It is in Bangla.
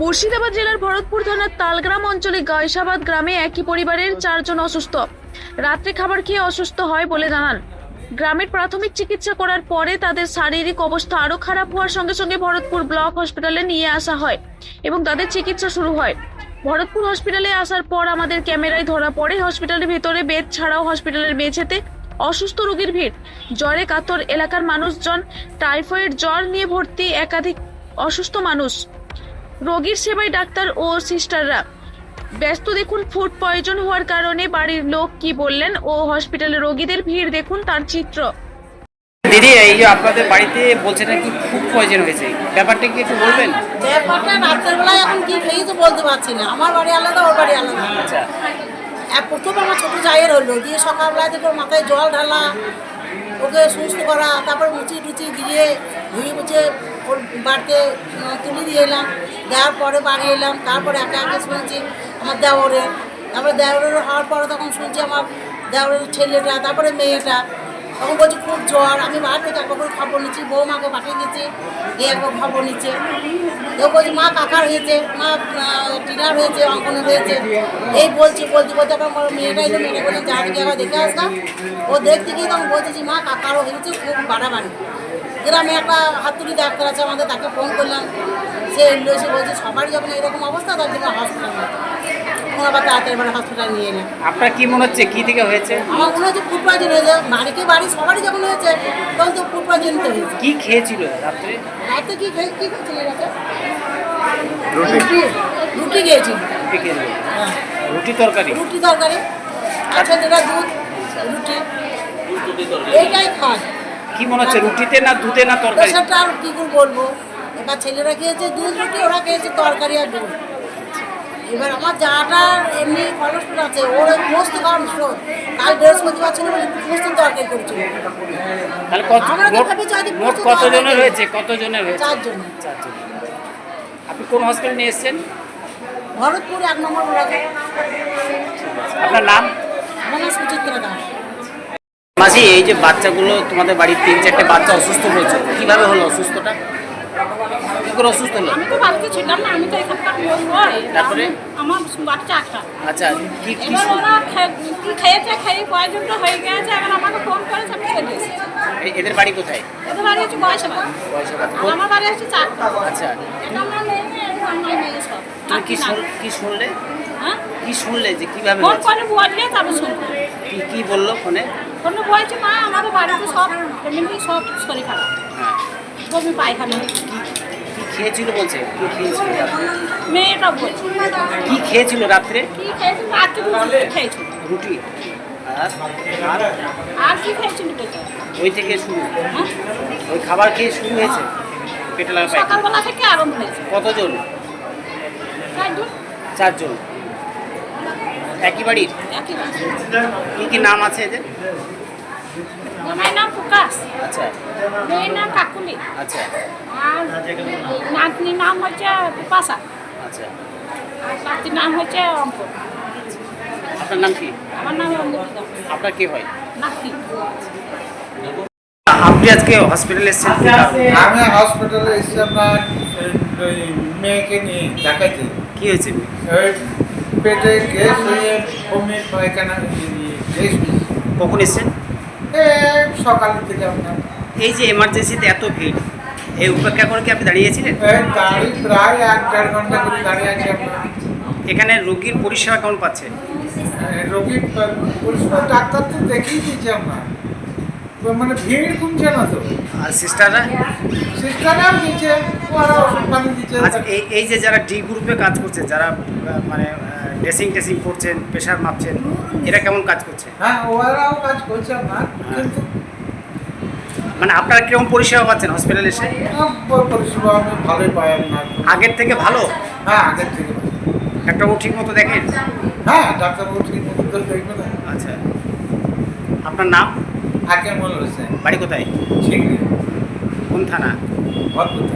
মুর্শিদাবাদ জেলার ভরতপুর থানার তালগ্রাম অঞ্চলে গায়সাবাদ গ্রামে একই পরিবারের চারজন অসুস্থ। রাত্রে খাবার খেয়ে অসুস্থ হয় বলে জানান। গ্রামের প্রাথমিক চিকিৎসা করার পরে তাদের শারীরিক অবস্থা আরও খারাপ হওয়ার সঙ্গে সঙ্গে ভরতপুর ব্লক হসপিটালে নিয়ে আসা হয় এবং তাদের চিকিৎসা শুরু হয়। ভরতপুর হসপিটালে আসার পর আমাদের ক্যামেরায় ধরা পড়ে হসপিটালের ভিতরে বেড ছাড়াও হসপিটালের মেঝেতে অসুস্থ রোগীর ভিড়। জ্বরে কাতর এলাকার মানুষজন, টাইফয়েড, জ্বর নিয়ে ভর্তি একাধিক অসুস্থ মানুষ। রোগীর সেবায় ডাক্তার ও সিস্টাররা। ব্যস্ত দেখুন ফুড পয়জন হওয়ার কারণে বাড়ির লোক কি বললেন ও হসপিটালে রোগীদের ভিড় দেখুন তার চিত্র। দিদি এই যে আপনাদের বাড়িতে বলছে নাকি ফুড পয়জন হয়েছে? ব্যাপারটা কি একটু বলবেন? ব্যাপারটা রাত্রের বেলায় এখন কি খেয়েই তো বলতে পারছি না। আমার বাড়ি আলাদা ওর বাড়ি আলাদা। আচ্ছা। প্রথমে আমার ছোটো জায়ের হলো দিয়ে সকালবেলায় থেকে মাথায় জল ঢালা ওকে সুস্থ করা, তারপর মুচি টুচি দিয়ে ধুয়ে মুছে ওর বাড়িতে তুলে দিয়ে এলাম। দেওয়ার পরে বাড়ি এলাম, তারপরে একে একে শুনছি আমার দেওরের। তারপরে দেওরের হওয়ার পরে তখন শুনছি আমার দেওরের ছেলেটা, তারপরে মেয়েটা। তখন বলছি, খুব জ্বর, আমি বাড়ি থেকে একবার করে খবর নিচ্ছি বৌমাকে পাঠিয়ে দিচ্ছি দিয়ে একবার খবর নিচ্ছে কেউ বলছি, মা কাকার হয়েছে, মা টিনার হয়েছে, অঙ্কনের হয়েছে। এই বলছি বলছি বলতে আমার মেয়েটা এলো, মেয়েটা বলে যা দিকে একবার দেখে আসলাম ও দেখতে গিয়ে তখন যে, মা, কাকারও হয়েছে, খুব বাড়াবাড়ি। গ্রামে একটা হাতুড়ি ডাক্তার আছে আমাদের তাকে ফোন করলাম। সে এলো এসে বলছে সবারই যখন এরকম অবস্থা তার জন্য হসপিটাল ওরা আবার তাড়াতাড়ি এবার হসপিটাল নিয়ে এলাম আপনার কি মনে হচ্ছে কি থেকে হয়েছে? আমার মনে হচ্ছে ফুড পয়জন হয়েছে বাড়িকে বাড়ি সবারই যখন হয়েছে তখন তো ফুড পয়জনিত হয়েছে। কি খেয়েছিল রাত্রে? রাতে কি খেয়ে কি খেয়েছিল রাতে? রুটি। রুটি। খেয়েছিল। রুটি খেয়েছিল। রুটি তরকারি? রুটি তরকারি। আচ্ছা দুধ রুটি। এইটাই খায় কি মনে হচ্ছে রুটিতে না দুধে না তরকারি? সেটা আর কি করে বলব? এবার ছেলেরা খেয়েছে দুধ রুটি ওরা খেয়েছে তরকারি আর দুধ। এবার আমার যাটা এমনি কলেস্ট্রল আছে ওর পোস্ত খাওয়ার স্রোত কাল বৃহস্পতিবার ছিল বলে পোস্ত তরকারি করেছিল। তাহলে কত আমরা তো মোট ভাবি যদি মোট কতজনের। হয়েছে? কতজনের হয়েছে? চারজন চারজন আপনি কোন হসপিটালে নিয়ে এসেছেন? ভরতপুর এক নম্বর আপনার নাম? আমার নাম সুচিত্রা দাস। মাসি এই যে বাচ্চাগুলো তোমাদের বাড়ির তিন চারটে বাচ্চা অসুস্থ হয়েছে কীভাবে হলো অসুস্থটা? কি করে অসুস্থ হলো? আমি তো বাড়িতে ছিলাম না আমি তো এখানকার লোক নয়। তারপরে? আমার বাচ্চা একটা। আচ্ছা কি কি এবার ওরা কি খেয়েছে খেয়ে কয়েকজনটা হয়ে গেছে এখন আমাকে ফোন করেছে আমি চলে এসেছি এদের বাড়ি কোথায়? এদের বাড়ি হচ্ছে বয়সে বয়সাবাদ। আমার বাড়ি হচ্ছে চারটা আচ্ছা। এটা আমার মেয়ে এটা আমার মেয়ে সব। তুমি কি শুনলে? হ্যাঁ? কি শুনলে যে কীভাবে ফোন করে বললে তারপর শুনব কি কি বলল ফোনে? ফোনে বলছে মা আমাদের বাড়িতে সব এমনি সব শরীর খারাপ। হ্যাঁ। বমি পায়খানা। কি খেয়েছিল বলছে? কি খেয়েছিল? মেয়েটা বলছে। কি খেয়েছিল রাত্রে? কি খেয়েছিল রাত্রে রুটি খেয়েছিল। রুটি। আর? কি খেয়েছিল ওই থেকে শুরু। হ্যাঁ? ওই খাবার খেয়ে শুরু হয়েছে? পেটে লাগা সকালবেলা থেকে আরম্ভ হয়েছে। কতজন? চারজন। চারজন। একই বাড়ির। কি কি নাম আছে এদের? আমার নাম প্রকাশ আচ্ছা। মেয়ের নাম কাকুলি। আচ্ছা। আর নাতনির নাম হচ্ছে পিপাসা আচ্ছা। আর নাতির নাম হচ্ছে অঙ্কন আপনার নাম কি? আমার নাম অমৃতা। আপনার কি হয়? নাতি। আপনি আজকে হসপিটালে এসেছেন আমি হসপিটালে এসে আপনার মেয়েকে নিয়ে দেখাইতে। কি হয়েছে? পেটে গ্যাস হয়ে বমি পায়খানা গ্যাস কখন এসেছেন? সকালের থেকে আপনার এই যে এমার্জেন্সিতে এত ভিড় এই উপেক্ষা করে কি আপনি দাঁড়িয়েছিলেন? গাড়ি প্রায় এক দেড় ঘণ্টা করে দাঁড়িয়ে আছে আপনার এখানে রোগীর পরিষেবা কেমন পাচ্ছেন এই রোগী পরিষ্কার ডাক্তার তো দেখিয়ে দিয়েছে আমরা। মানে ভিড় কমছে না তো। আর সিস্টাররা সিস্টাররাও দিচ্ছে ওরা ওষুধ পানি দিচ্ছে এই এই যে যারা ডি গ্রুপে কাজ করছে যারা মানে ড্রেসিং টেসিং করছেন প্রেশার মাপছেন এরা কেমন কাজ করছে? হ্যাঁ ওরাও কাজ করছে আপনার কিন্তু মানে আপনারা কীরকম পরিষেবা পাচ্ছেন হসপিটালে এসে? পরিষেবা আমি ভালোই পাই আপনার। আগের থেকে ভালো? হ্যাঁ আগের থেকে। ডাক্তারবাবু ঠিক মতো দেখেন? হ্যাঁ ডাক্তারবাবু ঠিক মতো তো দেখবে না। আচ্ছা। আপনার নাম? আগে মনে বাড়ি কোথায়? ঠিক কোন থানা? অদ্ভুত